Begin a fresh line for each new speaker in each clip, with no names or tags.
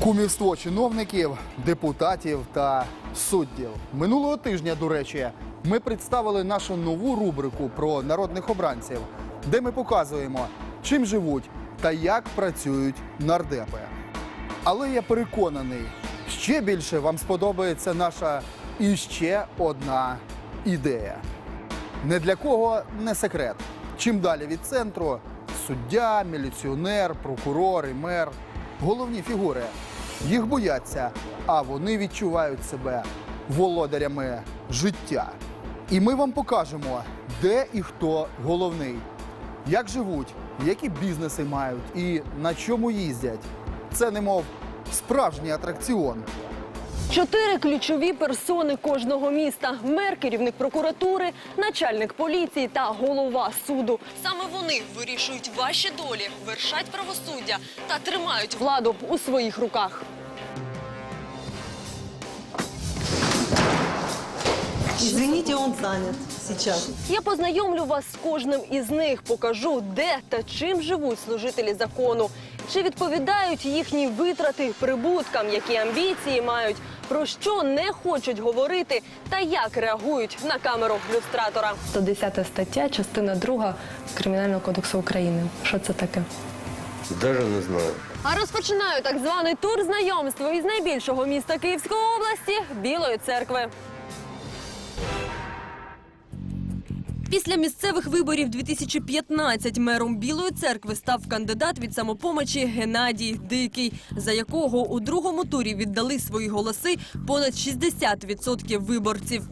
Кумівство чиновників, депутатів та суддів. Минулого тижня, до речі, ми представили нашу нову рубрику про народних обранців, де ми показуємо, чим живуть та як працюють нардепи. Але я переконаний, ще більше вам сподобається наша іще одна ідея. Не для кого не секрет. Чим далі від центру суддя, міліціонер, прокурор і мер головні фігури. Їх бояться, а вони відчувають себе володарями життя. І ми вам покажемо, де і хто головний, як живуть, які бізнеси мають і на чому їздять. Це немов справжній атракціон.
Чотири ключові персони кожного міста: мер, керівник прокуратури, начальник поліції та голова суду. Саме вони вирішують ваші долі, вершать правосуддя та тримають владу у своїх руках.
Извините, он занят сейчас.
Я познайомлю вас з кожним із них, покажу, де та чим живуть служителі закону, чи відповідають їхні витрати прибуткам, які амбіції мають, про що не хочуть говорити, та як реагують на камеру люстратора.
110 стаття, частина 2 Кримінального кодексу України. Що це таке?
Даже не знаю.
А розпочинаю так званий тур знайомства із найбільшого міста Київської області Білої церкви. Після місцевих виборів 2015 мером Білої церкви став кандидат від самопомочі Геннадій Дикий, за якого у другому турі віддали свої голоси понад 60% виборців.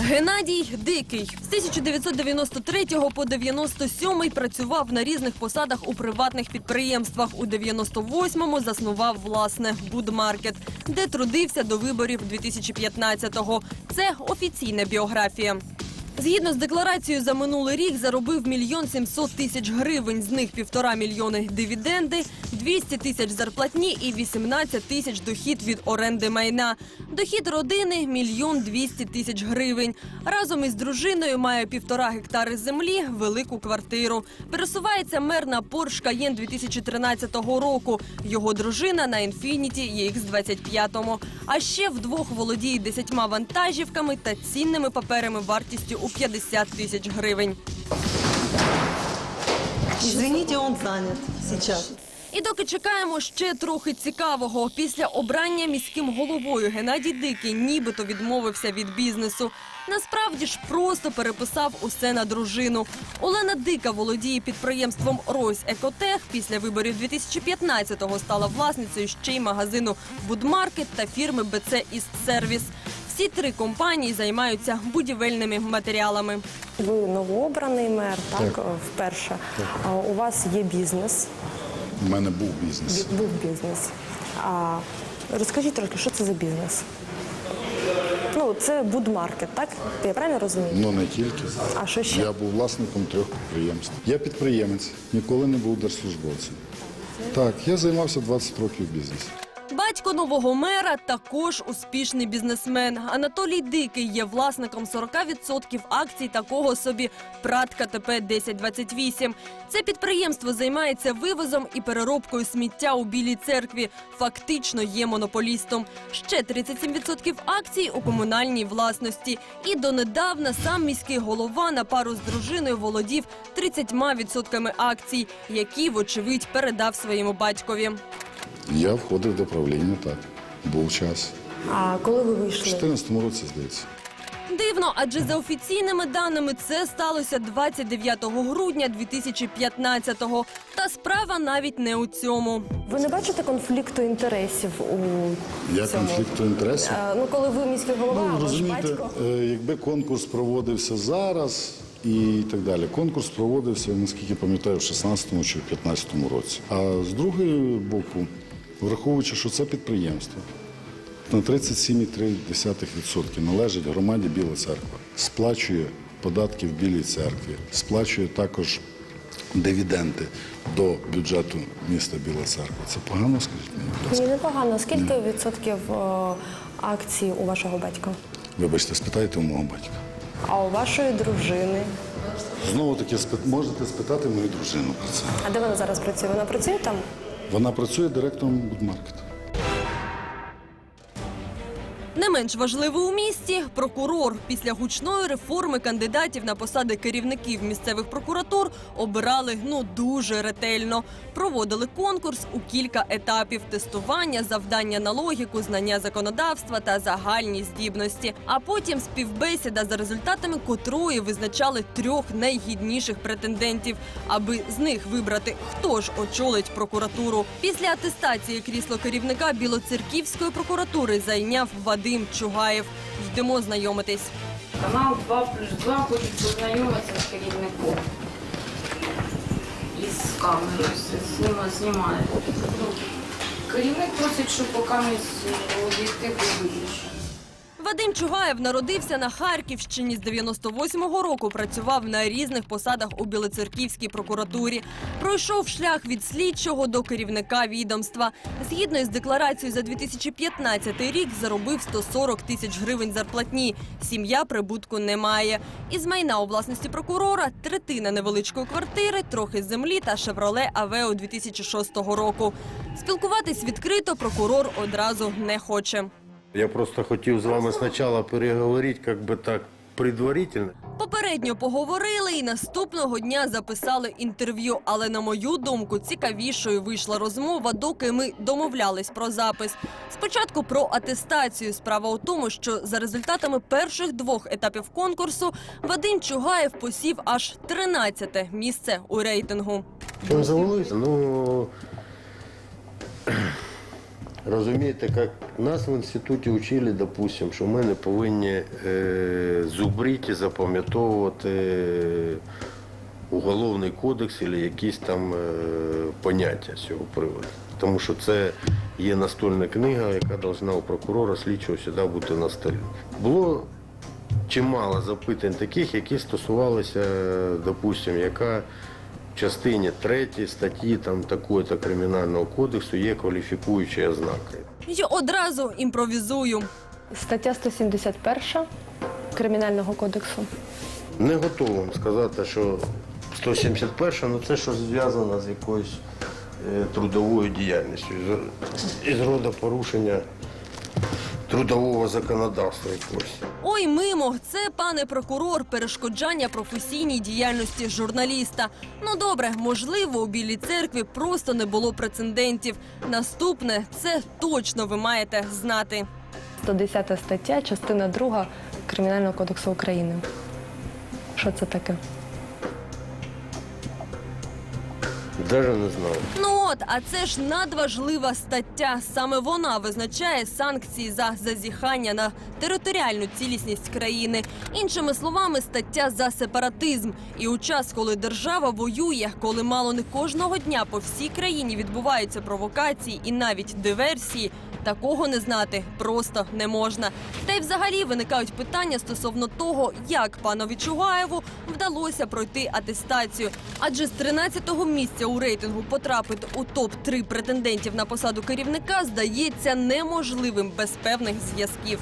Геннадій Дикий з 1993 по 97 працював на різних посадах у приватних підприємствах. У 98-му заснував власне будмаркет, де трудився до виборів 2015-го. Це офіційна біографія. Згідно з декларацією за минулий рік заробив мільйон сімсот тисяч гривень. З них півтора мільйони дивіденди, 200 тисяч зарплатні і 18 тисяч дохід від оренди майна. Дохід родини мільйон 200 тисяч гривень. Разом із дружиною має півтора гектари землі, велику квартиру. Пересувається мер на Porsche Cayenne 2013 року. Його дружина на Infiniti EX25. А ще вдвох володіє десятьма вантажівками та цінними паперами вартістю у 50 тисяч гривень.
Извините, он занят сейчас.
І доки чекаємо ще трохи цікавого, після обрання міським головою Геннадій Дикий нібито відмовився від бізнесу. Насправді ж просто переписав усе на дружину. Олена Дика володіє підприємством Ройс Екотех. Після виборів 2015-го стала власницею ще й магазину Будмаркет та фірми БЦ Іст Сервіс. Всі три компанії займаються будівельними матеріалами.
Ви новообраний мер, так, вперше. У вас є бізнес,
У мене був бізнес.
бі- був бізнес. А розкажіть трошки, що це за бізнес? Ну, це будмаркет, так? Я правильно розумію?
Ну не тільки.
А що ще?
Я був власником трьох підприємств. Я підприємець, ніколи не був держслужбовцем. Так, я займався 20 років бізнесом.
Батько нового мера також успішний бізнесмен. Анатолій Дикий є власником 40% акцій такого собі ПРАТ КТП 1028. Це підприємство займається вивозом і переробкою сміття у Білій церкві. Фактично є монополістом. Ще 37% акцій у комунальній власності. І донедавна сам міський голова на пару з дружиною володів 30% акцій, які, вочевидь, передав своєму батькові.
Я входив до правління, так. Був час.
А коли ви
У
вийшли?
2014 році, здається.
Дивно, адже за офіційними даними це сталося 29 грудня 2015-го. Та справа навіть не у цьому.
Ви не бачите конфлікту інтересів у
Я
цьому?
конфлікту інтересів.
Е, Ну, коли ви міський голова, а
Ну,
ваш
розумієте,
батько.
е, якби конкурс проводився зараз і так далі. Конкурс проводився, наскільки пам'ятаю, в 16-му чи в 15-му році. А з другого боку, враховуючи, що це підприємство на 37,3% належить громаді Біла Церква, сплачує податки в Білій церкві, сплачує також дивіденди до бюджету міста Біла Церква. Це погано, скажіть мені, будь ласка.
Ні, непогано. Скільки відсотків е, акцій у вашого батька?
Вибачте, спитайте у мого батька.
А у вашої дружини?
Знову таки спит- можете спитати мою дружину про це.
А де вона зараз працює? Вона працює там?
Вона працює директором будмаркету.
Не менш важливо у місті прокурор. Після гучної реформи кандидатів на посади керівників місцевих прокуратур обирали ну дуже ретельно. Проводили конкурс у кілька етапів тестування, завдання на логіку, знання законодавства та загальні здібності. А потім співбесіда, за результатами котрої визначали трьох найгідніших претендентів, аби з них вибрати, хто ж очолить прокуратуру. Після атестації крісло керівника Білоцерківської прокуратури зайняв Вадим Чугаєв. Йдемо знайомитись.
Канал 2 плюс 2 хочуть познайомитися з керівником. Із камерою з- зніма, знімає. Керівник просить, щоб поки ми з виключили.
Вадим Чугаєв народився на Харківщині. З 98-го року працював на різних посадах у Білоцерківській прокуратурі. Пройшов шлях від слідчого до керівника відомства. Згідно із декларацією за 2015 рік заробив 140 тисяч гривень зарплатні. Сім'я прибутку не має. Із майна у власності прокурора третина невеличкої квартири, трохи землі та шевроле Авео 2006 року. Спілкуватись відкрито прокурор одразу не хоче.
Я просто хотів з вами спочатку переговорити, як би так, предварительно.
Попередньо поговорили і наступного дня записали інтерв'ю. Але на мою думку, цікавішою вийшла розмова, доки ми домовлялись про запис. Спочатку про атестацію. Справа у тому, що за результатами перших двох етапів конкурсу Вадим Чугаєв посів аж 13-те місце у рейтингу.
Чим завелися? Ну, розумієте, як нас в інституті вчили, допустим, що ми не повинні е, зубрити, запам'ятовувати уголовний кодекс або якісь там е, поняття з цього приводу. Тому що це є настольна книга, яка повинна у прокурора слідчого завжди бути на столі. Було чимало запитань таких, які стосувалися, допустимо, яка частині 3 статті там такої-то кримінального кодексу є кваліфікуючі ознаки.
І одразу імпровізую.
Стаття 171 Кримінального кодексу.
Не готовий вам сказати, що 171 ну це що зв'язано з якоюсь е, трудовою діяльністю, із, із роду порушення трудового законодавства якогось.
Ой, мимо, це пане прокурор, перешкоджання професійній діяльності журналіста. Ну добре, можливо, у білій церкві просто не було прецедентів. Наступне це точно ви маєте знати.
110 стаття, частина 2 Кримінального кодексу України. Що це таке?
Даже не знаю.
Ну от, а це ж надважлива стаття. Саме вона визначає санкції за зазіхання на територіальну цілісність країни. Іншими словами, стаття за сепаратизм. І у час, коли держава воює, коли мало не кожного дня по всій країні відбуваються провокації і навіть диверсії. Такого не знати просто не можна. Та й взагалі виникають питання стосовно того, як панові Чугаєву вдалося пройти атестацію. Адже з 13-го місця у рейтингу потрапити у топ 3 претендентів на посаду керівника здається неможливим без певних зв'язків.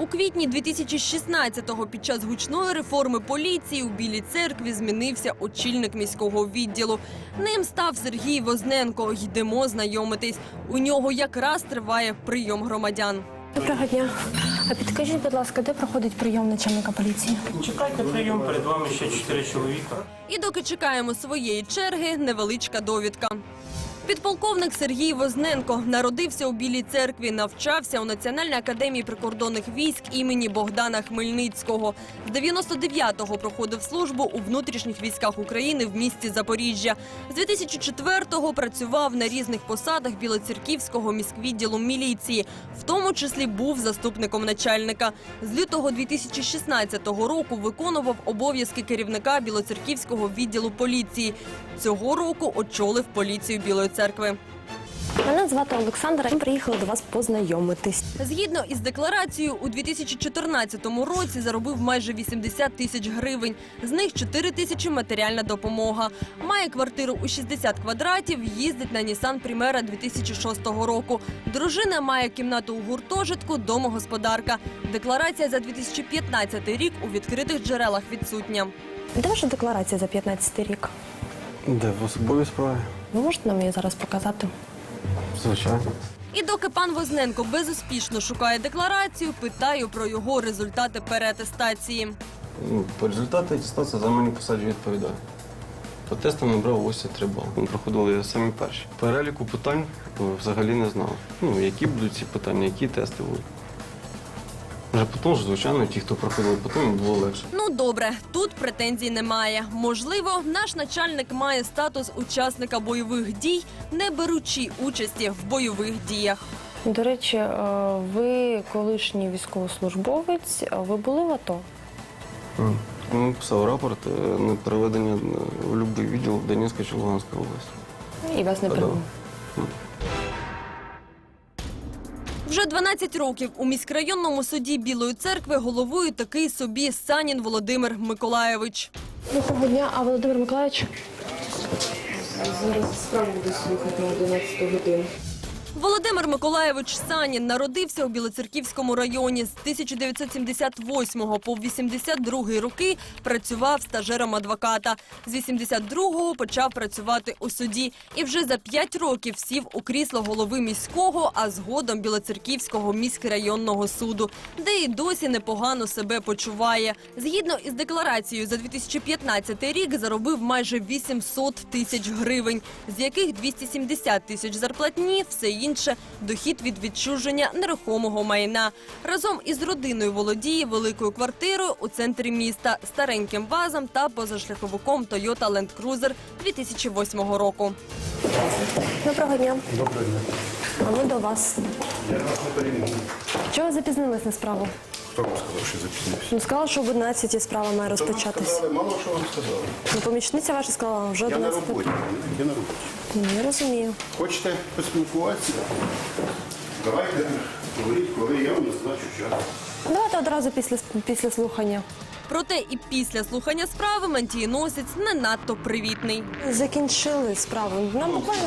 У квітні 2016-го під час гучної реформи поліції у Білій церкві змінився очільник міського відділу. Ним став Сергій Возненко. Йдемо знайомитись. У нього якраз триває прийом громадян.
Доброго дня. А підкажіть, будь ласка, де проходить прийом начальника поліції?
Чекайте прийом, перед вами ще чотири чоловіка.
І доки чекаємо своєї черги, невеличка довідка. Підполковник Сергій Возненко народився у Білій церкві, навчався у Національній академії прикордонних військ імені Богдана Хмельницького. З 99-го проходив службу у внутрішніх військах України в місті Запоріжжя. З 2004-го працював на різних посадах Білоцерківського міськвідділу міліції, в тому числі був заступником начальника. З лютого 2016 року виконував обов'язки керівника Білоцерківського відділу поліції. Цього року очолив поліцію Білої церкви.
Мене звати Олександра. Ми приїхали до вас познайомитись.
Згідно із декларацією, у 2014 році заробив майже 80 тисяч гривень. З них 4 тисячі матеріальна допомога. Має квартиру у 60 квадратів, їздить на Нісан Примера 2006 року. Дружина має кімнату у гуртожитку, домогосподарка. Декларація за 2015 рік у відкритих джерелах відсутня.
Де ваша декларація за 15 рік?
Де в особовій справі?
Ви можете нам її зараз показати?
Звичайно.
І доки пан Возненко безуспішно шукає декларацію, питаю про його результати переатестації.
Ну, По результату атестації за мені посаді відповідає. По тестам набрав 83 бали. Ми проходили самі перші. Переліку питань е, взагалі не знав. Ну, які будуть ці питання, які тести будуть. Вже потім, звичайно, ті, хто проходили потім, було легше.
Ну добре, тут претензій немає. Можливо, наш начальник має статус учасника бойових дій, не беручи участі в бойових діях.
До речі, е, ви колишній військовослужбовець, а ви були в АТО?
Mm. Писав рапорт е, на переведення е, в будь-який відділ Донецька чи Луганська область.
І вас не прийняли?
Вже 12 років у міськрайонному суді Білої церкви головує такий собі Санін Володимир Миколаєвич.
Доброго дня, а Володимир Миколаєвич?
Зараз справу буду слухати на 11 годину.
Володимир Миколаєвич Санін народився у Білоцерківському районі. З 1978 по 82 роки працював стажером адвоката. З 82-го почав працювати у суді. І вже за 5 років сів у крісло голови міського, а згодом Білоцерківського міськрайонного суду, де і досі непогано себе почуває. Згідно із декларацією за 2015 рік заробив майже 800 тисяч гривень, з яких 270 тисяч зарплатні, все інше дохід від відчуження нерухомого майна. Разом із родиною володіє великою квартирою у центрі міста, стареньким вазом та позашляховиком Toyota Land Cruiser 2008 року.
Доброго дня. Доброго дня. А ми до вас.
Я вас не перевірю.
Чого ви запізнились на справу?
Хто вам сказав, що запізнився?
Ну, сказала, що об 11 справа має
вам
розпочатись.
сказали? Мало що вам сказали.
Ну, помічниця ваша сказала, вже
Я на
11.
роботі. Я на роботі.
Ну, Я розумію.
Хочете поспілкуватися? Давайте говоріть, коли я вам назначу час.
Давайте одразу після, після слухання.
Проте і після слухання справи мантієносець не надто привітний.
Закінчили справу. Нам буквально.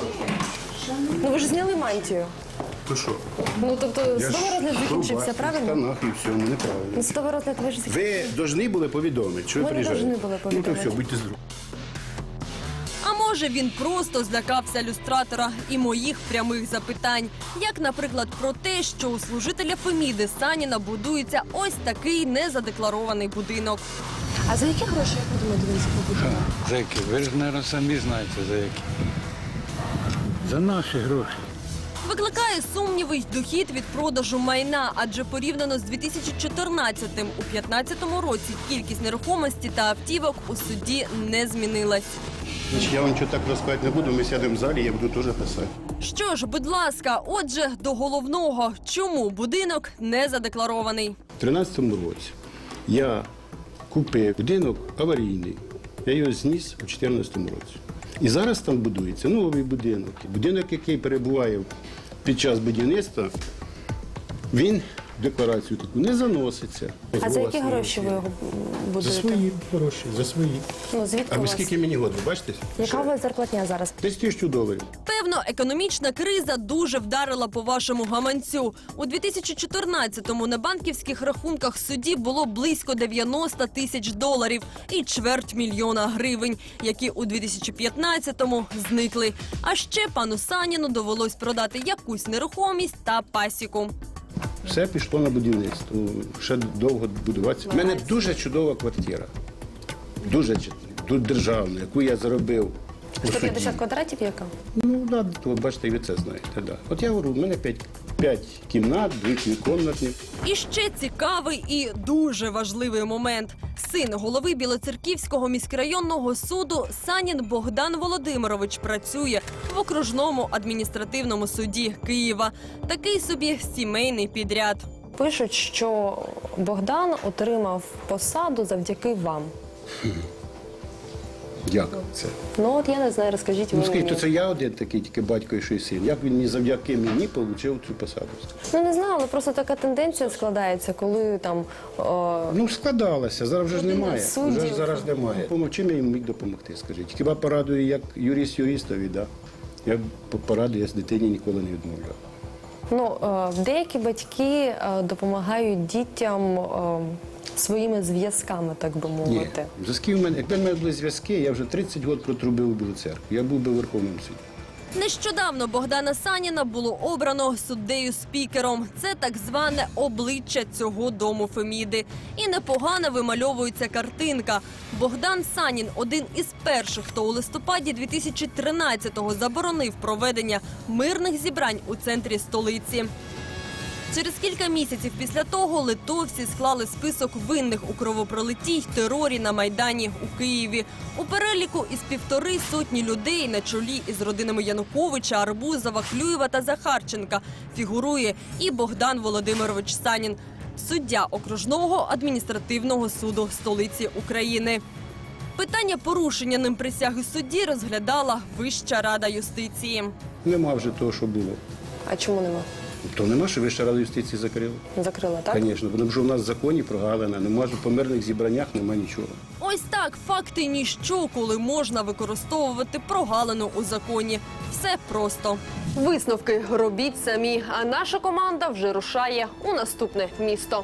Ну ви ж зняли мантію.
То що?
Ну тобто судовий розгляд закінчився,
рубашці, в штанах і все, ну неправильно.
Ну, судовий розгляд ви ж.
Ви повинні були повідомити, що ви
Ми не
приїжджаєте.
должны були
Ну то
повідомити.
все, будьте здорові.
А може він просто злякався люстратора і моїх прямих запитань, як, наприклад, про те, що у служителя Феміди Саніна будується ось такий незадекларований будинок.
А за які гроші, як ви думаєте, він побудував?
За які? Ви ж, мабуть, самі знаєте, за які. За наші гроші.
Викликає сумніви й дохід від продажу майна, адже порівняно з 2014-м у 2015 році кількість нерухомості та автівок у суді не змінилась.
Я вам нічого так розказати не буду, ми сядемо в залі, я буду теж писати.
Що ж, будь ласка, отже, до головного, чому будинок не задекларований?
У 2013 році я купив будинок аварійний. Я його зніс у 2014 році. І зараз там будується новий будинок. Будинок, який перебуває під час будівництва, він декларацію таку не заноситься.
А за які гроші ви його
За
будуєте?
свої гроші, за свої.
Ну, звідки
А
у
ви
вас?
скільки мені год, ви бачите?
Яка у вас зарплатня зараз?
Десь тисячу доларів.
Певно, економічна криза дуже вдарила по вашому гаманцю. У 2014-му на банківських рахунках судді було близько 90 тисяч доларів і чверть мільйона гривень, які у 2015-му зникли. А ще пану Саніну довелось продати якусь нерухомість та пасіку.
Все пішло на будівництво. Ще довго будуватися. У мене дуже чудова квартира. Дуже. Тут державна, яку я заробив.
150 квадратів яка?
Ну, да, бачите, і ви це знаєте. Да. От я говорю, у мене п'ять, п'ять кімнат, дві комнатні.
І ще цікавий і дуже важливий момент. Син голови Білоцерківського міськрайонного суду Санін Богдан Володимирович працює в окружному адміністративному суді Києва. Такий собі сімейний підряд.
Пишуть, що Богдан отримав посаду завдяки вам.
Як це?
Ну от я не знаю, розкажіть ви
Ну скажіть,
мені.
то це я один такий, тільки батько і ще й син. Як він не завдяки мені отримав цю посаду?
Ну не знаю, але просто така тенденція складається, коли там о,
Ну, складалося, зараз вже ж немає.
Суддів.
Вже ж зараз немає. Помог, чим я їм міг допомогти, скажіть? Хіба порадую як юрист юристові, да? Я по- порадую, я з дитині ніколи не відмовляв.
ну е, деякі батьки е, допомагають дітям е, своїми зв'язками, так би
Ні,
мовити.
зв'язки в мене, якби в мене були зв'язки, я вже 30 років протрубив у Білу церкву. Я був би в Верховному суді.
Нещодавно Богдана Саніна було обрано суддею-спікером. Це так зване обличчя цього дому Феміди. І непогано вимальовується картинка. Богдан Санін один із перших, хто у листопаді 2013-го заборонив проведення мирних зібрань у центрі столиці. Через кілька місяців після того литовці склали список винних у кровопролитті й терорі на майдані у Києві. У переліку із півтори сотні людей на чолі із родинами Януковича, Арбузова, Клюєва та Захарченка фігурує і Богдан Володимирович Санін, суддя окружного адміністративного суду столиці України. Питання порушення ним присяги судді розглядала Вища рада юстиції.
Нема вже того, що було.
А чому нема?
То нема, що Вища рада юстиції закрила.
Закрила, так?
Звісно, тому що в нас в законі прогалина, нема ж по мирних зібраннях, нема нічого.
Ось так факти ніщо, коли можна використовувати прогалину у законі. Все просто. Висновки робіть самі. А наша команда вже рушає у наступне місто.